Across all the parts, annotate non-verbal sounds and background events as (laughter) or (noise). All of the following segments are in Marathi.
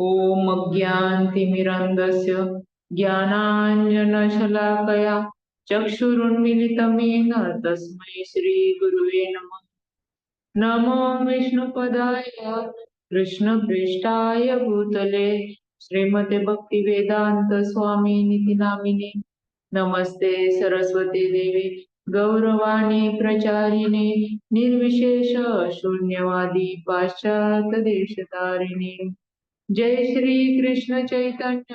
ॐ अज्ञानतिमिरन्धस्य ज्ञानाञ्जनशलाकया चक्षुरुन्मिलितमेन तस्मै श्रीगुरुवे नमः। नमो विष्णुपदाय कृष्णपृष्ठाय भूतले श्रीमते भक्तिवेदान्त स्वामी नामिने। नमस्ते सरस्वती देवी गौरवाणी प्रचारिणे निर्विशेष शून्यवादी पाश्चात देशतारिणी जय श्री कृष्ण चैतन्य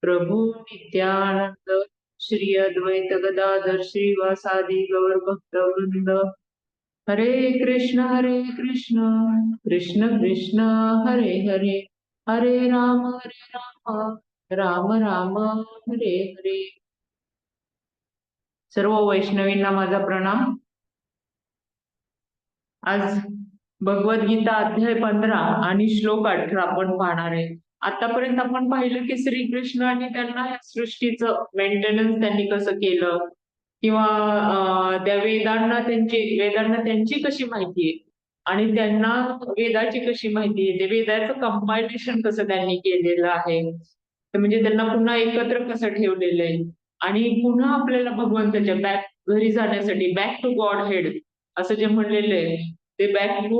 प्रभू नित्यानंद श्री अद्वैत गदाधर श्रीवासादि गौर भक्त वृंद। हरे कृष्ण हरे कृष्ण कृष्ण कृष्ण हरे हरे हरे राम हरे राम राम राम हरे हरे। सर्व वैष्णवींना माझा प्रणाम. आज भगवद्गीता अध्याय पंधरा आणि श्लोक अठरा आपण पाहणार आहे. आतापर्यंत आपण पाहिलं की श्रीकृष्ण आणि त्यांना या सृष्टीचं मेंटेनन्स त्यांनी कसं केलं? किंवा त्या वेदांना त्यांची वेदांना त्यांची कशी माहिती आहे? आणि त्यांना वेदाची कशी माहिती आहे? वेदाचं कंपायलेशन कसं त्यांनी केलेलं आहे? तर म्हणजे त्यांना पुन्हा एकत्र कसं ठेवलेलं आहे? आणि पुन्हा आपल्याला भगवंताच्या बॅक घरी जाण्यासाठी बॅक टू गॉड हेड असं जे म्हणलेलं आहे ते बॅक टू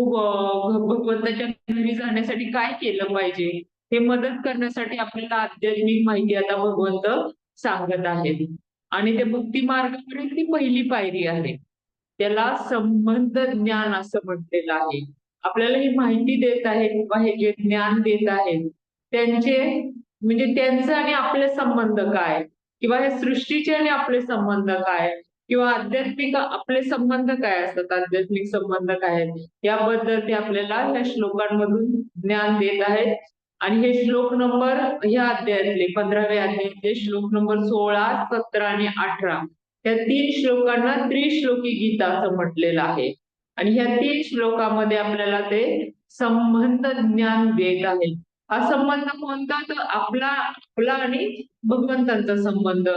भगवंताच्या घरी जाण्यासाठी काय केलं पाहिजे? हे मदत करण्यासाठी आपल्याला आध्यात्मिक माहिती आता भगवंत सांगत आहेत. आणि ते भक्ती मार्गावरील ती पहिली पायरी आहे. त्याला संबंध ज्ञान असं म्हटलेलं आहे. आपल्याला ही माहिती देत आहेत किंवा हे जे ज्ञान देत आहेत त्यांचे म्हणजे त्यांचा आणि आपले संबंध काय? किंवा हे सृष्टीचे आणि आपले संबंध काय? किंवा आध्यात्मिक आपले संबंध काय असतात? आध्यात्मिक संबंध काय आहेत याबद्दल ते आपल्याला या श्लोकांमधून ज्ञान देत आहेत. आणि हे श्लोक नंबर ह्या अध्यायातले पंधराव्या अध्यायातले श्लोक नंबर सोळा सतरा आणि अठरा या तीन श्लोकांना त्रिश्लोकी गीता असं म्हटलेलं आहे. आणि ह्या तीन श्लोकामध्ये आपल्याला ते संबंध ज्ञान देत आहे. हा संबंध कोणता? तर आपला आपला आणि भगवंतांचा संबंध.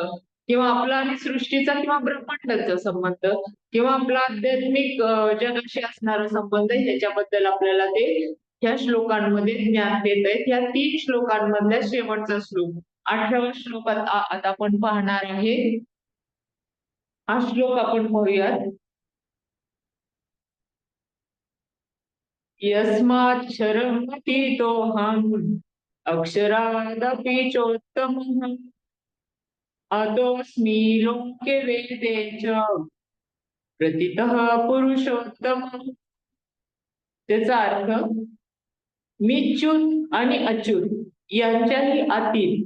किंवा आपला आणि सृष्टीचा किंवा ब्रह्मांडाचा संबंध किंवा आपला आध्यात्मिक जगाशी असणारा संबंध ह्याच्याबद्दल आपल्याला ते ह्या श्लोकांमध्ये ज्ञान देत आहेत. या तीन श्लोकांमधल्या शेवटचा श्लोक अठराव्या श्लोक आता आपण पाहणार आहे. हा श्लोक आपण पाहूयात. यस्माक्षरमतीतोऽहम् अक्षरादपि चोत्तमः अतोऽस्मि लोके वेदे च। प्रतितः पुरुषोत्तम। त्याचा अर्थ मी च्युत आणि अच्युत यांच्याही आतील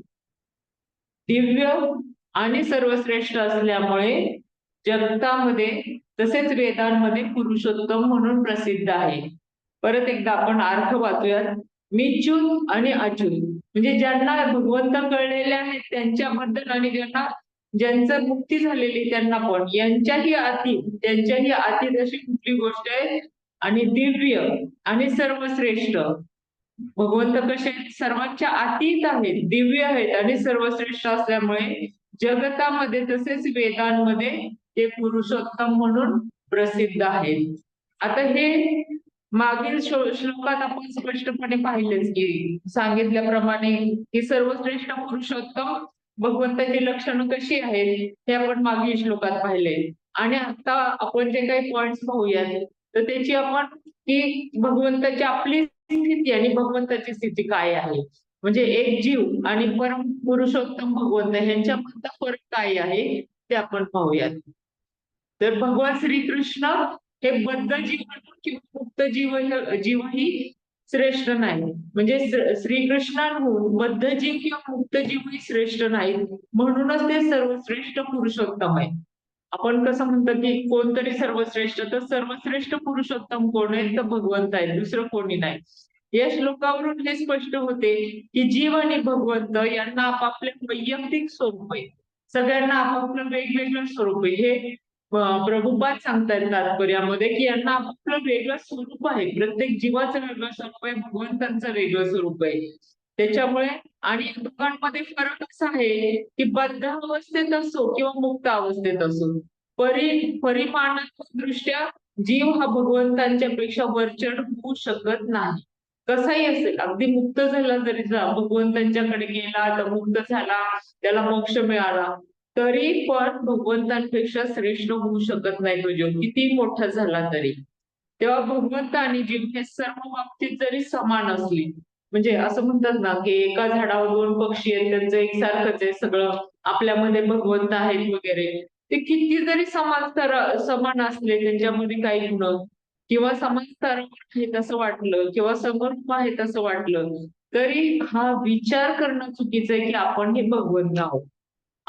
दिव्य आणि सर्वश्रेष्ठ असल्यामुळे जगतामध्ये तसेच वेदांमध्ये पुरुषोत्तम म्हणून प्रसिद्ध आहे. परत एकदा आपण अर्थ वाचूयात. मी च्युत आणि अच्युत म्हणजे ज्यांना भगवंत कळलेले आहेत त्यांच्याबद्दल आणि ज्यांना ज्यांचं मुक्ती झालेली त्यांना पण. यांच्याही आती त्यांच्याही आतीत अशी कुठली गोष्ट आहे आणि दिव्य आणि सर्वश्रेष्ठ. भगवंत कसे आहेत? सर्वांच्या आतीत आहेत दिव्य आहेत आणि सर्वश्रेष्ठ असल्यामुळे जगतामध्ये तसेच वेदांमध्ये ते पुरुषोत्तम म्हणून प्रसिद्ध आहेत. आता हे मागील श्लोकात आपण स्पष्टपणे पाहिलेच की सांगितल्याप्रमाणे की सर्वश्रेष्ठ पुरुषोत्तम भगवंताची लक्षणं कशी आहेत हे आपण मागील श्लोकात पाहिले. आणि आता आपण जे काही पॉइंट पाहूयात तर त्याची आपण की भगवंताची आपली स्थिती आणि भगवंताची स्थिती काय आहे. म्हणजे एक जीव आणि परम पुरुषोत्तम भगवंत यांच्यामधला फरक काय आहे ते आपण पाहूयात. तर भगवान श्रीकृष्ण हे बद्ध जीवन किंवा मुक्त जीव ही श्रेष्ठ नाही. म्हणजे श्रीकृष्णांहून बद्ध जीव किंवा मुक्त जीवही श्रेष्ठ नाही. म्हणूनच ते सर्वश्रेष्ठ पुरुषोत्तम आहे. आपण कसं म्हणतो की कोणतरी सर्वश्रेष्ठ तर सर्वश्रेष्ठ पुरुषोत्तम कोण आहे? तर भगवंत आहे. दुसरं कोणी नाही. या श्लोकावरून हे स्पष्ट होते की जीव आणि भगवंत यांना आपापले वैयक्तिक स्वरूप आहे. सगळ्यांना आपापलं वेगवेगळं स्वरूप आहे. हे प्रभुपात प्रभुपाद सांगतात तात्पर्यामध्ये की यांना आपलं वेगळं स्वरूप आहे. प्रत्येक जीवाचं वेगळं स्वरूप आहे भगवंतांचं वेगळं स्वरूप आहे. त्याच्यामुळे आणि दोघांमध्ये फरक असा आहे की बद्ध अवस्थेत असो किंवा मुक्त अवस्थेत असो परि परिमाणात्मक दृष्ट्या जीव हा भगवंतांच्या पेक्षा वरचढ होऊ शकत नाही. कसाही असेल अगदी मुक्त झाला जरी जा भगवंतांच्याकडे गेला तर मुक्त झाला त्याला मोक्ष मिळाला तरी पण भगवंतांपेक्षा श्रेष्ठ होऊ शकत नाही तो जीव किती मोठा झाला तरी. तेव्हा भगवंत आणि जीव हे सर्व बाबतीत जरी समान असली म्हणजे असं म्हणतात ना की एका झाडावर दोन पक्षी आहेत त्यांचं एकसारखंच आहे सगळं आपल्यामध्ये भगवंत आहेत वगैरे. ते किती जरी समान स्तर समान असले त्यांच्यामध्ये काही गुण किंवा समान स्तरावर आहेत असं वाटलं किंवा समर्थ आहेत असं वाटलं तरी हा विचार करणं चुकीचं आहे की आपण हे भगवंत आहोत.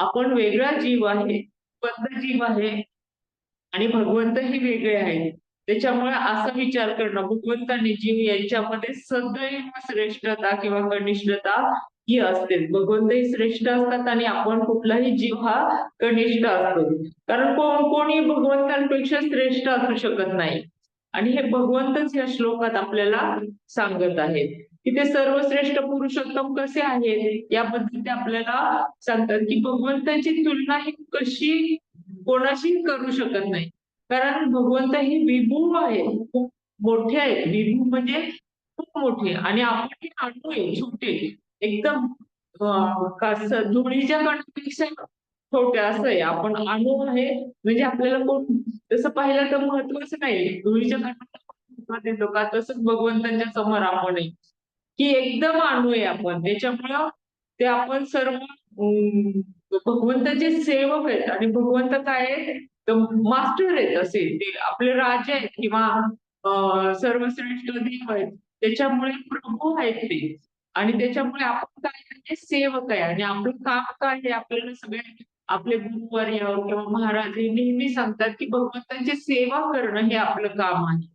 आपण वेगळा जीव आहे बद्ध जीव आहे आणि भगवंत ही वेगळे आहेत त्याच्यामुळे असा विचार करणं भगवंत आणि जीव यांच्यामध्ये सदैव श्रेष्ठता किंवा कनिष्ठता ही असते. भगवंत ही श्रेष्ठ असतात आणि आपण कुठलाही जीव हा कनिष्ठ असतो. कारण कोण कोणी भगवंतांपेक्षा श्रेष्ठ असू शकत नाही. आणि हे भगवंतच या श्लोकात आपल्याला सांगत आहेत. की ते सर्वश्रेष्ठ पुरुषोत्तम कसे आहेत? याबद्दल ते आपल्याला सांगतात की भगवंताची तुलना ही कशी कोणाशी करू शकत नाही? कारण भगवंत हे विभू आहे खूप मोठे आहेत. विभू म्हणजे खूप मोठे. आणि आपण हे आणू आहे छोटे. एकदम धुळीच्या कणापेक्षा छोटे असं आहे. आपण अणू आहे. म्हणजे आपल्याला कोण तसं पाहिलं तर महत्वाचं नाही. धुळीच्या कणाला देतो का? तसंच भगवंतांच्या समोर आपण आहे. की एकदम आणूया आपण. त्याच्यामुळं ते आपण सर्व भगवंताचे सेवक आहेत. आणि भगवंत काय आहेत? मास्टर आहेत असे. ते आपले राजे आहेत किंवा सर्वश्रेष्ठ देव आहेत. त्याच्यामुळे प्रभू आहेत ते. आणि त्याच्यामुळे आपण काय आहे सेवक आहे. आणि आपलं काम काय आहे? आपल्याला सगळे आपले गुरुवर्य किंवा महाराज हे नेहमी सांगतात की भगवंतांची सेवा करणं हे आपलं काम आहे.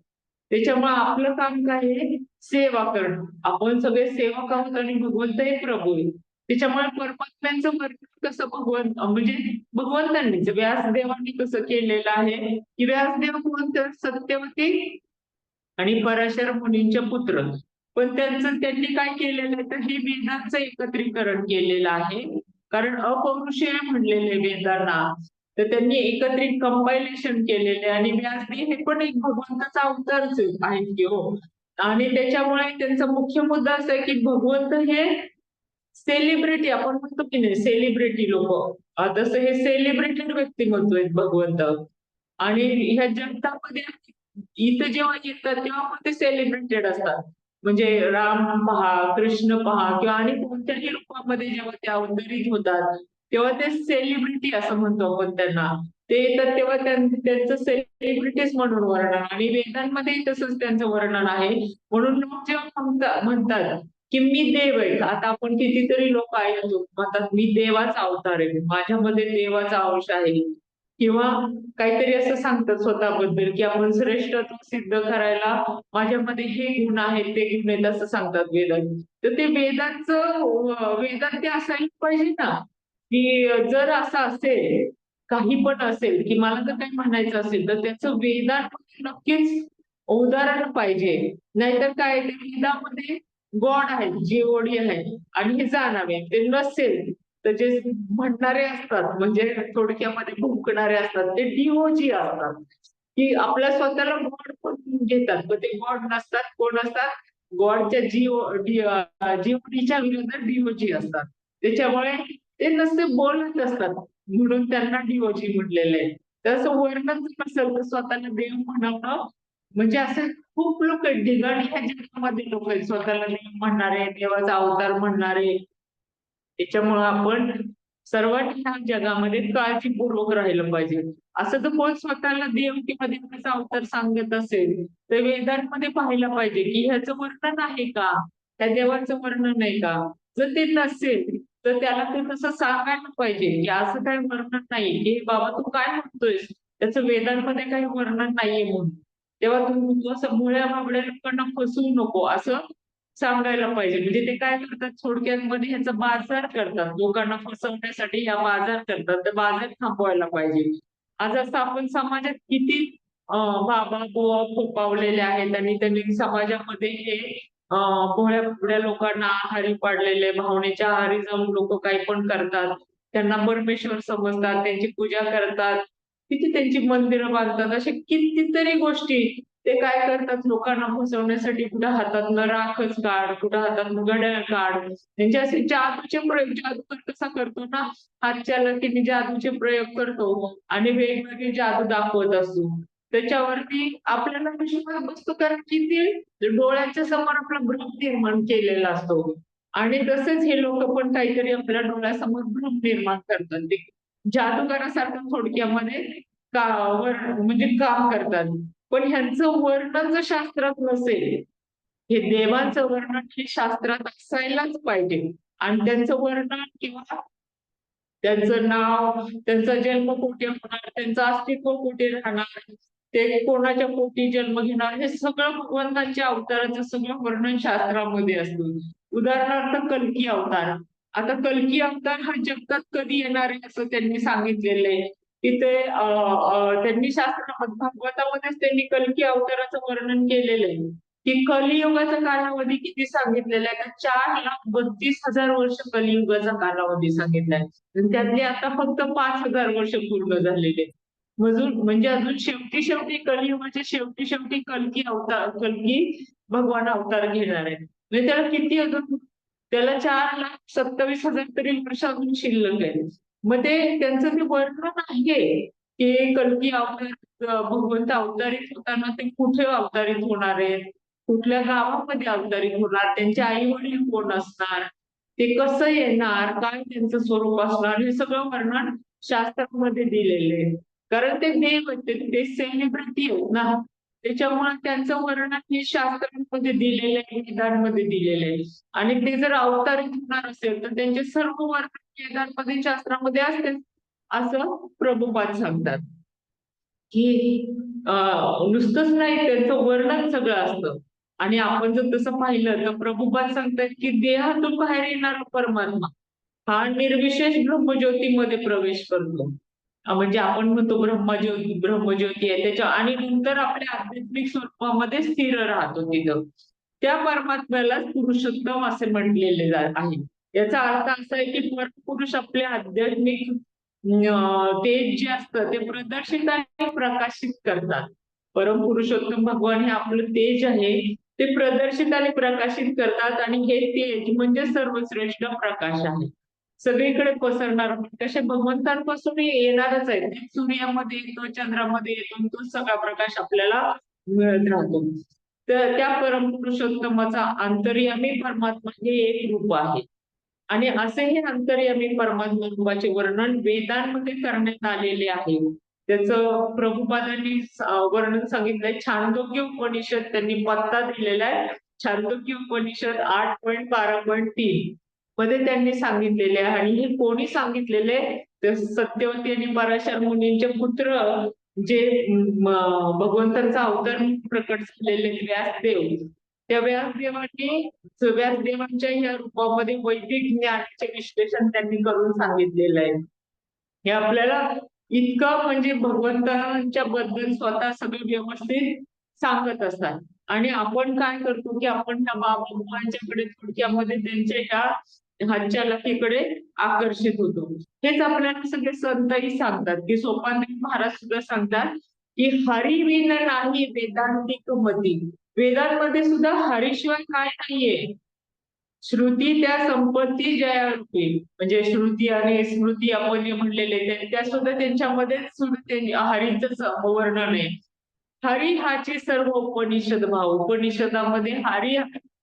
त्याच्यामुळे आपलं काम काय आहे? सेवा करणं. आपण सगळे सेवक आहोत आणि भगवंत हे प्रभू आहे. त्याच्यामुळे परमात्म्यांचं वर्णन कसं भगवंत म्हणजे भगवंतांनीच व्यासदेवांनी कसं केलेलं आहे की व्यासदेव कोण? तर सत्यवती आणि पराशर मुनींचे पुत्र. पण त्यांचं त्यांनी काय केलेलं आहे? तर हे वेदांचं एकत्रीकरण केलेलं आहे. कारण अपौरुषीय म्हणलेले वेदांना तर त्यांनी एकत्रित कंपायलेशन केलेले आणि व्यासदी हे पण एक भगवंताचा अवतारच आहे की हो. आणि त्याच्यामुळे त्यांचा मुख्य मुद्दा असा आहे की भगवंत हे सेलिब्रिटी आपण म्हणतो की नाही सेलिब्रिटी लोक. तसं हे सेलिब्रेटेड व्यक्तिमत्व आहेत भगवंत. आणि ह्या जगतामध्ये इथं जेव्हा येतात तेव्हा पण ते सेलिब्रेटेड असतात. म्हणजे राम पहा कृष्ण पहा किंवा आणि कोणत्याही रूपामध्ये जेव्हा ते अवतरित होतात तेव्हा ते सेलिब्रिटी असं म्हणतो आपण त्यांना. ते येतात तेव्हा त्यांचं सेलिब्रिटीज म्हणून वर्णन. आणि वेदांमध्ये तसंच त्यांचं वर्णन आहे. म्हणून लोक जेव्हा म्हणतात की मी देव आहे. आता आपण कितीतरी लोक ऐकतो म्हणतात मी देवाचा अवतार आहे. माझ्यामध्ये देवाचा अंश आहे. किंवा काहीतरी असं सांगतात स्वतःबद्दल की आपण श्रेष्ठत्व सिद्ध करायला माझ्यामध्ये हे गुण आहेत ते गुण आहेत असं सांगतात वेदात. तर ते वेदांचं वेदांत वेदात ते असायला पाहिजे ना. की जर असं असेल काही पण असेल की मला जर काही म्हणायचं असेल तर त्याचं वेदांमध्ये नक्कीच उदाहरण पाहिजे. नाहीतर काय वेदामध्ये गॉड आहे जीओडी आहे आणि हे जाणावे. ते नसेल तर जे म्हणणारे असतात म्हणजे थोडक्यामध्ये भुंकणारे असतात ते डीओजी असतात. की आपल्या स्वतःला गॉड पण घेतात पण ते गॉड नसतात. कोण असतात? गॉडच्या जीओ जीओडीच्या विरुद्ध डीओजी असतात. त्याच्यामुळे ते नसते बोलत असतात. म्हणून त्यांना डीओजी म्हणलेले आहे. तसं वर्णन जर नसेल तर स्वतःला देव म्हणवणं म्हणजे असे खूप लोक आहेत ढिगाणी ह्या जगामध्ये लोक आहेत. स्वतःला देव म्हणणारे देवाचा अवतार म्हणणारे. त्याच्यामुळं आपण सर्वांनी ह्या जगामध्ये काळजीपूर्वक राहिलं पाहिजे. असं तर कोण स्वतःला देव किंवा देवाचा अवतार सांगत असेल तर वेदांमध्ये पाहायला पाहिजे की ह्याचं वर्णन आहे का? त्या देवाचं वर्णन आहे का? जर ते नसेल तर त्याला ते तसं सांगायला पाहिजे की असं काही वर्णन नाही की बाबा तू काय म्हणतोयस? त्याचं वेदांमध्ये काही वर्णन नाहीये म्हणून. तेव्हा तू असं मुळ्या बाबड्या लोकांना फसवू नको असं सांगायला पाहिजे. म्हणजे ते काय करतात? थोडक्यांमध्ये ह्याचा बाजार करतात. लोकांना फसवण्यासाठी ह्या बाजार करतात. तर बाजार थांबवायला पाहिजे. आज असं आपण समाजात किती बाबा बुवा फोपावलेले आहेत आणि त्यांनी समाजामध्ये हे भोळ्या भोळ्या लोकांना आहारी पाडलेले भावनेच्या आहारी जाऊन लोक काही पण करतात. त्यांना परमेश्वर समजतात त्यांची पूजा करतात. किती त्यांची मंदिरं बांधतात अशा कितीतरी गोष्टी. ते काय करतात? लोकांना फसवण्यासाठी कुठं हातातनं राखच काढ कुठं हातातनं घड्याळ काढ त्यांचे असे जादूचे प्रयोग जादूगर कसा करतो ना? हातच्या लकीने जादूचे प्रयोग करतो आणि वेगवेगळे जादू दाखवत असतो. त्याच्यावरती आपल्याला विश्वास बसतो कारण की ते डोळ्यांच्या समोर आपला भ्रम निर्माण केलेला असतो. आणि तसेच हे लोक पण काहीतरी आपल्या डोळ्यासमोर भ्रम निर्माण करतात. ते जादूगारासारखं थोडक्यामध्ये का म्हणजे काम करतात. पण ह्यांचं वर्णन जर शास्त्रात नसेल हे देवांचं वर्णन हे शास्त्रात असायलाच पाहिजे. आणि त्यांचं वर्णन किंवा त्यांचं नाव त्यांचा जन्म कुठे होणार त्यांचं अस्तित्व कुठे राहणार ते कोणाच्या पोटी जन्म घेणार हे सगळं भगवंतांच्या अवताराचं सगळं वर्णन शास्त्रामध्ये असतं. उदाहरणार्थ कल्की अवतार. आता कल्की अवतार हा जगतात कधी येणार आहे असं त्यांनी सांगितलेलं आहे. की ते त्यांनी शास्त्र भागवतामध्येच त्यांनी कल्की अवताराचं वर्णन केलेलं आहे. की कलियुगाचा कालावधी किती सांगितलेला आहे? तर चार लाख बत्तीस हजार वर्ष कलियुगाचा कालावधी सांगितलाय आणि त्यातले आता फक्त पाच हजार वर्ष पूर्ण झालेले आहेत. म्हणजे अजून शेवटी शेवटी कलियुगाच्या म्हणजे शेवटी शेवटी कलकी अवतार कलकी भगवान अवतार घेणार आहेत. म्हणजे त्याला किती अजून त्याला चार लाख सत्तावीस हजार तरी वर्ष अजून शिल्लक आहे मग ते त्यांचं ते वर्णन आहे की कलकी अवतार भगवंत अवतारित होताना ते कुठे अवतारित होणार आहेत? कुठल्या गावामध्ये अवतारित होणार? त्यांचे आई वडील कोण असणार? ते कसं येणार? काय त्यांचं स्वरूप असणार? हे सगळं वर्णन शास्त्रामध्ये दिलेले आहे. कारण ते देव होते ते- सेलिब्रिटी आहेत ना. त्याच्यामुळे त्यांचं वर्णन हे शास्त्रांमध्ये दिलेलं आहे वेदांमध्ये दिलेलं आहे. आणि ते जर अवतारित होणार असेल तर त्यांचे सर्व वर्णन वेदांमध्ये शास्त्रामध्ये असते. असं प्रभुपाद सांगतात. की नुसतंच नाही त्यांचं वर्णन सगळं असतं. आणि आपण जर तसं पाहिलं तर प्रभुपाद सांगतात की देहातून बाहेर येणारा परमात्मा हा निर्विशेष ब्रह्मज्योतीमध्ये प्रवेश करतो. म्हणजे आपण म्हणतो ब्रह्मज्योती ब्रह्मज्योती आहे. त्याच्या आणि नंतर आपल्या आध्यात्मिक स्वरूपामध्ये स्थिर राहतो तिथं त्या परमात्म्याला पुरुषोत्तम असे म्हटलेले आहे. याचा अर्थ असा आहे की परपुरुष आपले आध्यात्मिक तेज जे असतं ते प्रदर्शित आणि प्रकाशित करतात. परमपुरुषोत्तम भगवान हे आपलं तेज आहे. ते प्रदर्शित आणि प्रकाशित करतात आणि हे तेज म्हणजे सर्वश्रेष्ठ प्रकाश आहे. सगळीकडे पसरणार. तसे भगवंतांपासून येणारच आहे ते सूर्यामध्ये येतो चंद्रामध्ये येतो तो सगळा प्रकाश आपल्याला मिळत राहतो. तर त्या परमपुरुषोत्तमाचा अंतर्यामी परमात्मा हे एक रूप आहे. आणि असे हे अंतर्यामी परमात्मा रूपाचे वर्णन वेदांमध्ये करण्यात आलेले आहे. त्याचं प्रभुपादांनी वर्णन सांगितलंय. छांदोग्य उपनिषद त्यांनी पत्ता दिलेला आहे. छांदोग्य उपनिषद आठ पॉईंट बारा पॉईंट तीन. मध्ये त्यांनी सांगितलेले आहे. आणि हे कोणी सांगितलेले? तर सत्यवती आणि पराशर मुनींचे पुत्र जे भगवंतांचा अवतार प्रकट झालेले व्यासदेव. त्या व्यासदेवांनी व्यासदेवांच्या या रूपामध्ये वैदिक ज्ञानाचे विश्लेषण त्यांनी करून सांगितलेलं आहे. हे आपल्याला इतकं म्हणजे भगवंतांच्या बद्दल स्वतः सगळं व्यवस्थित सांगत असतात. आणि आपण काय करतो की आपण ह्या बाबांच्याकडे थोडक्यामध्ये त्यांच्या ह्या हातच्या लकीकडे आकर्षित होतो. हेच आपल्याला सगळे संतही सांगतात. की सोपान महाराज सुद्धा सांगतात की हरिविन नाही वेदांतिक मती. वेदांमध्ये सुद्धा हरीशिवाय काय नाहीये. श्रुती त्या संपत्ती जयारूपी म्हणजे श्रुती आणि स्मृती आपण जे म्हणलेले ते त्या सुद्धा त्यांच्यामध्ये सुद्धा हरीच वर्णन आहे. हरी हाची सर्व उपनिषद भाव. उपनिषदामध्ये हरी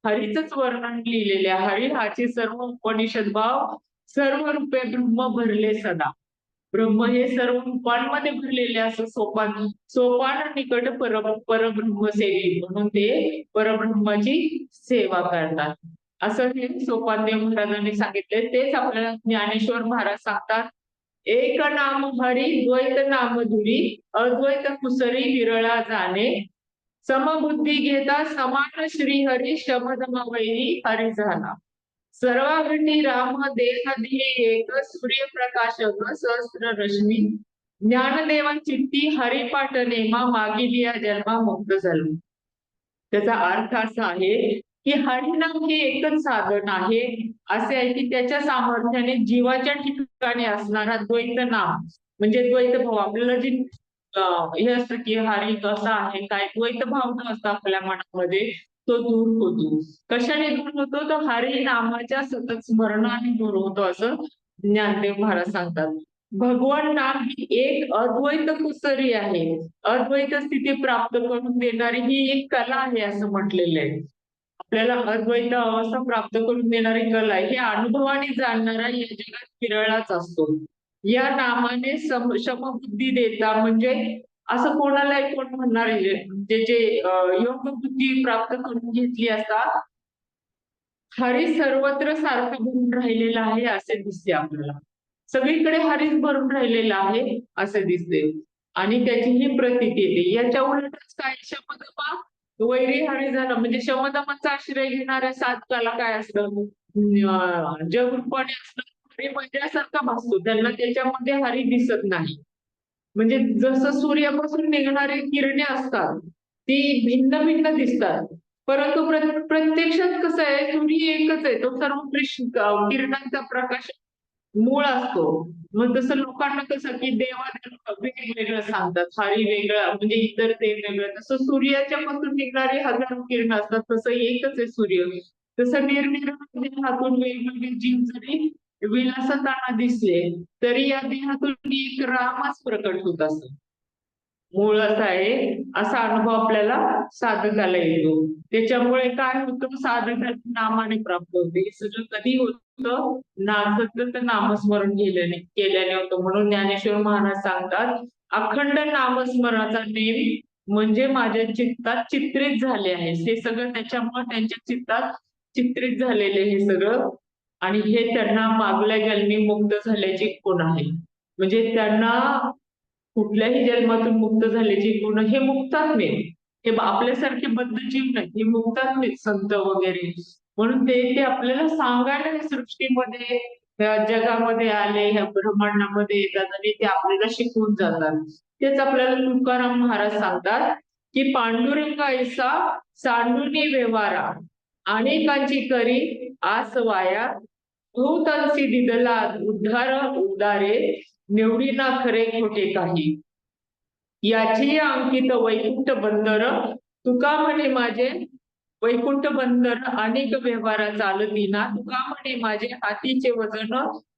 हरीच वर्णन लिहिलेले आहे. हरी हाचे सर्व उपनिषद भाव सर्व रूपे ब्रह्म भरले सदा. ब्रह्म हे सर्व रूपांमध्ये भरलेले असं सोपान सोपान निकट पर परब्रह्म सेवी म्हणून ते परब्रह्माची सेवा करतात. असं हे सोपानदेव महाराजांनी सांगितले तेच आपल्याला ज्ञानेश्वर महाराज सांगतात. एक नाम हरी द्वैत नाम धुरी अद्वैत कुसरी विरळा जाणे समबुद्धी घेता समान श्री हरी शमदमवैरी हरी झाला. सर्वावृत्ती राम देह दिले एक सूर्यप्रकाशक सहस्र रश्मी. ज्ञानदेवा चित्ती हरिपाठ नेमा मागिलिया जन्मा मुक्त झालो. त्याचा अर्थ असा आहे की हरिनाम हे एकच साधन आहे असे आहे की त्याच्या सामर्थ्याने जीवाच्या ठिकाणी असणारा द्वैत नाम म्हणजे द्वैत भाव. आपल्याला जी हे असतं की हरी कसं आहे काय द्वैत भावना असतं आपल्या मनामध्ये तो दूर होतो. कशाने दूर होतो? तर हरी नामाच्या सतत स्मरणाने दूर होतो असं ज्ञानदेव महाराज सांगतात. भगवान नाम ही एक अद्वैत कुसरी आहे. अद्वैत स्थिती प्राप्त करून देणारी ही एक कला आहे असं म्हटलेलं आहे. आपल्याला अद्वैत अवस्था प्राप्त करून देणारी कला आहे. हे अनुभवाने जाणणारा या जगात विरळाच असतो. या नामाने सम समबुद्धी देता म्हणजे असं कोणालाही कोण म्हणणार आहे म्हणजे जे जे योग बुद्धी प्राप्त करून घेतली असता हरी सर्वत्र सारखा भरून राहिलेला आहे असे दिसते आपल्याला. सगळीकडे हरीच भरून राहिलेला आहे असे दिसते. आणि त्याची ही प्रती येते. याच्या उलटच काय? शमदमा वैरी हरी झालं. म्हणजे शमदमाचा आश्रय घेणाऱ्या साधकाला काय असलं अं, असलं आणि हरी भासतो त्यांना त्याच्यामध्ये हरी दिसत नाही. म्हणजे जसं सूर्यापासून निघणारे किरणे असतात ती भिन्न भिन्न दिसतात. परंतु प्र- प्रत्यक्षात कसं आहे सूर्य एकच आहे तो सर्व कृष्ण किरणांचा प्रकाश मूळ असतो. मग तसं लोकांना कसं की देवा वेगवेगळं सांगतात हरी वेगळा म्हणजे इतर देव वेगळं. तसं सूर्याच्या पासून निघणारे हजारो किरण असतात तसं एकच आहे सूर्य. तसं निरनिराळ्या हातून वेगवेगळे जीव जरी विलासताना दिसले तरी या देहातून एक रामच प्रकट होत असत. मूळ आहे असा अनुभव आपल्याला साधकाला येतो. त्याच्यामुळे काय होतं? साधकाला नामाने प्राप्त होते. हे सगळं कधी होतं? नाचत तर नामस्मरण केल्याने केल्याने होतं. म्हणून ज्ञानेश्वर महाराज सांगतात अखंड नामस्मरणाचा नेम म्हणजे माझ्या चित्तात चित्रित झाले आहे. हे सगळं त्याच्यामुळे त्यांच्या चित्तात चित्रित झालेले हे सगळं आणि हे त्यांना मागल्या जन्मी मुक्त झाल्याची गुण आहे. म्हणजे त्यांना कुठल्याही जन्मातून मुक्त झाल्याची गुण हे मुक्तात्मे हे आपल्यासारखे बद्ध जीव नाही हे मुक्तात्मे संत वगैरे. म्हणून ते ते आपल्याला सांगायला सृष्टीमध्ये जगामध्ये आले ह्या ब्रह्मांडामध्ये येतात आणि ते आपल्याला शिकवून जातात. तेच आपल्याला तुकाराम महाराज सांगतात की पांडुरंग ऐसा सांडुनी व्यवहारा. अनेकांची करी आस वाया बहुतांशी दिदला उद्धार उदारे निवडीना खरे खोटे काही. याची अंकित वैकुंठ बंदर तुका म्हणे माझे वैकुंठ बंदर अनेक व्यवहारा चालतीना तुका म्हणे माझे हातीचे वजन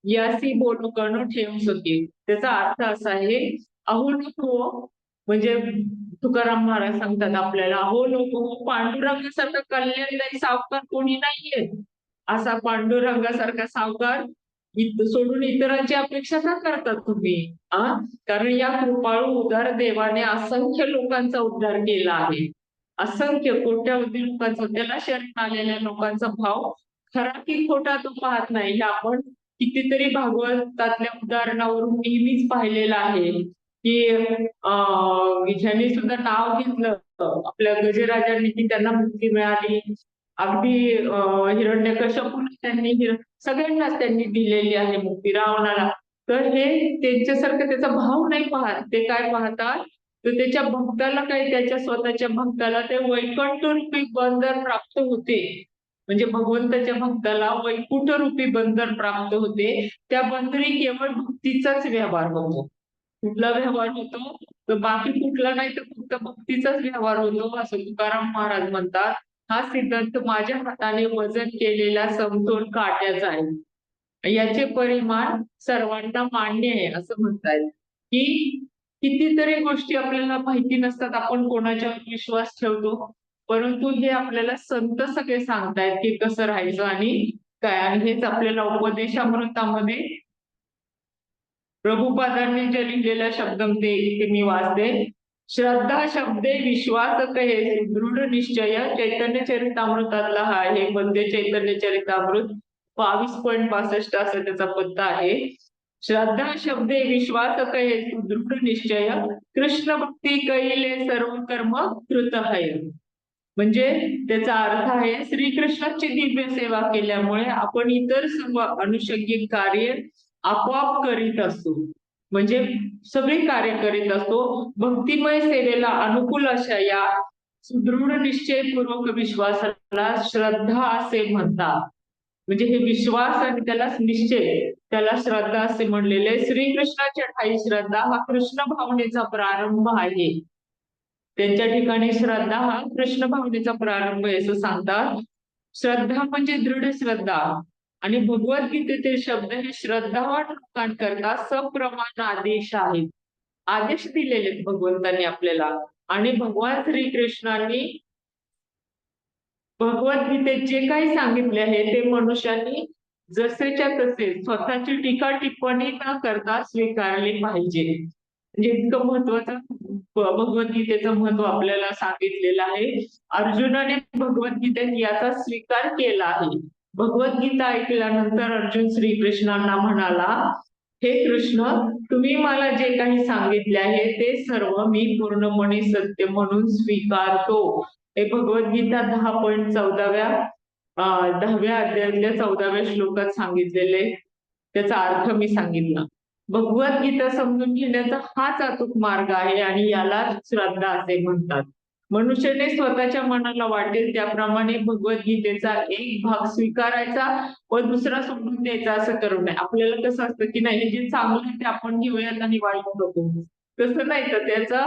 यासी बोलकण ठेवू शके त्याचा अर्थ असा आहे अहो नको म्हणजे तुकाराम महाराज सांगतात आपल्याला अहो नको पांडुरंगासारखं कल्याणदायी सावकार कोणी नाहीये. असा पांडुरंगासारखा सावकार सोडून इतरांची अपेक्षा का करतात तुम्ही आ? कारण या कृपाळू उदार देवाने असंख्य लोकांचा उद्धार केला आहे. असंख्य कोट्यावधी लोकांचा त्याला शरण आलेल्या लोकांचा भाव खरा की खोटा तो पाहत नाही. हे आपण कितीतरी भागवतातल्या उदाहरणावरून नेहमीच पाहिलेलं आहे की अं ज्यांनी सुद्धा नाव घेतलं आपल्या गजराजांनी की त्यांना मुक्ती मिळाली. अगदी हिरण्यकशपून त्यांनी सगळ्यांनाच त्यांनी दिलेली आहे मुक्ती रावणाला. तर हे त्यांच्यासारखं त्याचा भाव नाही पाहत ते काय पाहतात? तर त्याच्या भक्ताला काय त्याच्या स्वतःच्या भक्ताला ते वैकुंठ रूपी बंधन प्राप्त होते. म्हणजे भगवंताच्या भक्ताला वैकुंठ रूपी बंधन प्राप्त होते. त्या बंधनी केवळ भक्तीचाच व्यवहार होतो. कुठला व्यवहार होतो? तर बाकी कुठला नाही तर फक्त भक्तीचाच व्यवहार होतो असं तुकाराम महाराज म्हणतात. हा सिद्धांत माझ्या हाताने वजन केलेला समतोल काट्याचा आहे. याचे परिमाण सर्वांना मान्य आहे असं म्हणतायत की कितीतरी गोष्टी आपल्याला माहिती नसतात आपण कोणाच्यावर विश्वास ठेवतो. परंतु हे आपल्याला संत सगळे सांगतायत की कसं राहायचं आणि काय. आणि हेच आपल्याला उपदेशामृतामध्ये प्रभुपादांनी जे लिहिलेल्या शब्द ते ते मी वाचते. श्रद्धा शब्दे विश्वासक हे दृढ निश्चय. चैतन्य चरितामृतातला हा आहे. मध्य चैतन्य चरितामृत बावीस पॉईंट पासष्ट असं त्याचा पत्ता आहे. श्रद्धा शब्दे विश्वासक हे दृढ निश्चय. कृष्ण भक्ती कैले सर्व कर्म कृत आहे. म्हणजे त्याचा अर्थ आहे श्रीकृष्णाची दिव्य सेवा केल्यामुळे आपण इतर सर्व अनुषंगिक कार्य आपोआप करीत असतो म्हणजे सगळे कार्य करीत असतो. भक्तिमय सेवेला अनुकूल अशा या सुदृढ निश्चयपूर्वक विश्वासाला श्रद्धा असे म्हणतात. म्हणजे हे विश्वास आणि त्याला निश्चय त्याला श्रद्धा असे म्हणलेले श्रीकृष्णाच्या ठाई श्रद्धा हा कृष्ण भावनेचा प्रारंभ आहे. त्यांच्या ठिकाणी श्रद्धा हा कृष्ण भावनेचा प्रारंभ आहे असं सांगतात. श्रद्धा म्हणजे दृढ श्रद्धा. आणि भगवद्गीतेतील शब्द हे श्रद्धावान लोकांकरता सप्रमाण आदेश आहेत. आदेश दिलेले आहेत भगवंतांनी आपल्याला. आणि भगवान श्रीकृष्णांनी भगवद्गीतेत जे काही सांगितले आहे ते मनुष्यांनी जसेच्या तसे स्वतःची टीका टिप्पणी न करता स्वीकारली पाहिजे. म्हणजे इतकं महत्वाचं भगवद्गीतेचं महत्त्व आपल्याला सांगितलेलं आहे. अर्जुनाने भगवद्गीतेत याचा स्वीकार केला आहे. भगवद्गीता ऐकल्यानंतर अर्जुन श्रीकृष्णांना म्हणाला हे कृष्ण तुम्ही मला जे काही सांगितले आहे ते सर्व मी पूर्णपणे सत्य म्हणून स्वीकारतो. हे भगवद्गीता दहा पॉईंट चौदाव्या दहाव्या अध्यायातल्या चौदाव्या श्लोकात सांगितलेले त्याचा अर्थ मी सांगितला. भगवद्गीता समजून घेण्याचा हाच अचूक मार्ग आहे आणि याला श्रद्धा असे म्हणतात. मनुष्याने स्वतःच्या मनाला वाटेल त्याप्रमाणे भगवद्गीतेचा एक भाग स्वीकारायचा व दुसरा सोडून द्यायचा असं करू नये. आपल्याला कसं असतं की नाही हे जे चांगलं ते आपण घेऊयात आणि वाईट नको. तसं नाही तर त्याचा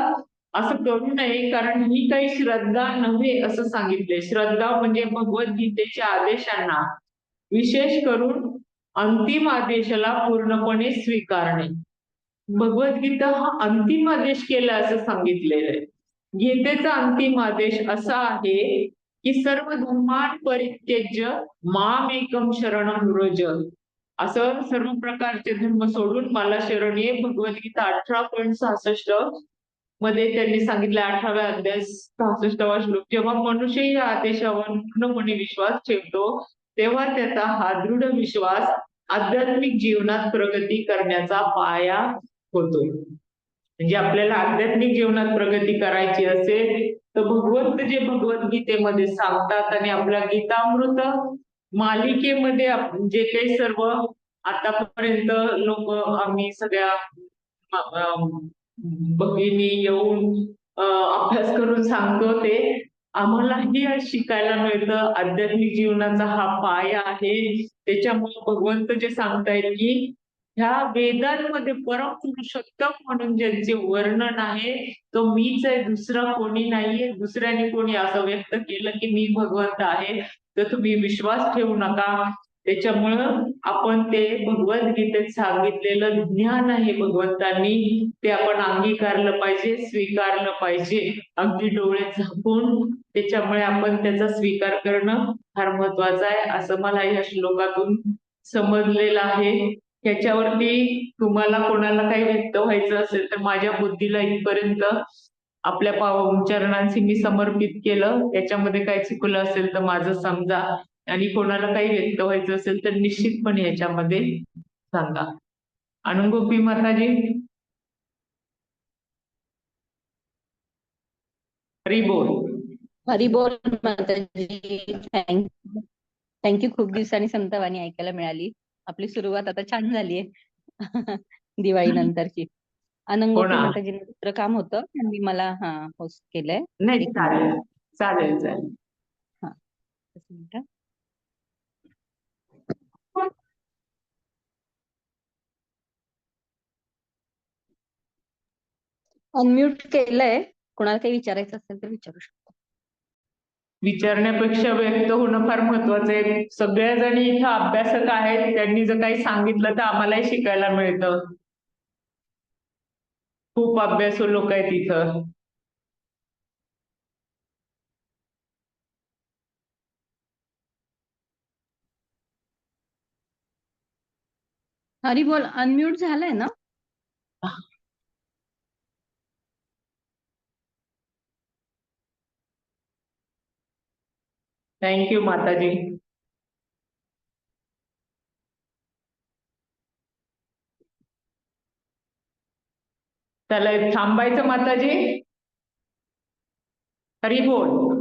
असं करू नये कारण ही काही श्रद्धा नव्हे असं सांगितले श्रद्धा म्हणजे भगवद्गीतेच्या आदेशांना विशेष करून अंतिम आदेशाला पूर्णपणे स्वीकारणे. भगवद्गीता हा अंतिम आदेश केला असं सांगितलेलं आहे. गीतेचा अंतिम आदेश असा आहे की सर्व धर्मान परित्यज्य माम एकम शरणम व्रज असं सर्व प्रकारचे धर्म सोडून मला शरण ये. भगवद्गीता अठरा पॉईंट सहासष्टमध्ये त्यांनी सांगितलं अठराव्या अध्याय सहासष्टावा श्लोक. जेव्हा मनुष्य या आदेशावर पूर्णपणे विश्वास ठेवतो तेव्हा त्याचा हा दृढ विश्वास आध्यात्मिक जीवनात प्रगती करण्याचा पाया होतो. म्हणजे आपल्याला आध्यात्मिक जीवनात प्रगती करायची असेल तर भगवंत जे भगवद्गीतेमध्ये सांगतात आणि आपल्या गीतामृत मालिकेमध्ये जे काही सर्व आतापर्यंत लोक आम्ही सगळ्या भगिनी येऊन अभ्यास करून सांगतो ते आम्हालाही आज शिकायला मिळतं. आध्यात्मिक जीवनाचा हा पाया आहे. त्याच्यामुळे भगवंत जे सांगतायत की ह्या वेदांमध्ये परम पुरुषोत्तम म्हणून ज्यांचे वर्णन आहे तो मीच आहे दुसरा कोणी नाहीये. दुसऱ्याने कोणी असं व्यक्त केलं की मी भगवंत आहे तर तुम्ही विश्वास ठेवू नका. त्याच्यामुळं आपण ते भगवद्गीतेत सांगितलेलं ज्ञान आहे भगवंतांनी ते आपण अंगीकारलं पाहिजे स्वीकारलं पाहिजे. अगदी डोळे झाकून त्याच्यामुळे आपण त्याचा स्वीकार करणं फार महत्वाचं आहे. असं मला या श्लोकातून समजलेलं आहे. याच्यावरती तुम्हाला कोणाला काही व्यक्त व्हायचं असेल तर माझ्या बुद्धीला इथपर्यंत आपल्या पाव चरणांशी मी समर्पित केलं. याच्यामध्ये काही चुकलं असेल तर माझं समजा आणि कोणाला काही व्यक्त व्हायचं असेल तर निश्चितपणे याच्यामध्ये सांगा. अनुगोपी माताजी. हरिबोल बोल. बोल माताजी. थँक थँक्यू खूप दिवसांनी संतवाणी ऐकायला मिळाली. आपली सुरुवात आता छान झालीये (laughs) दिवाळी नंतरची ना. माताजींना दुसरं काम होतं त्यांनी मला हा होस्ट केलंय. नाही चालेल. चालेल चालेल. मिनिटं. अनम्यूट केलंय. कोणाला काही विचारायचं असेल तर विचारू शकतो. विचारण्यापेक्षा व्यक्त होणं फार महत्वाचं आहे. सगळ्या जणी इथं अभ्यासक आहेत. त्यांनी जर काही सांगितलं तर आम्हालाही शिकायला मिळतं. खूप अभ्यासू लोक आहेत इथं. हरी बोल अनम्यूट झालंय ना? थँक्यू माताजी त्याला थांबायचं माताजी? हरी बोल.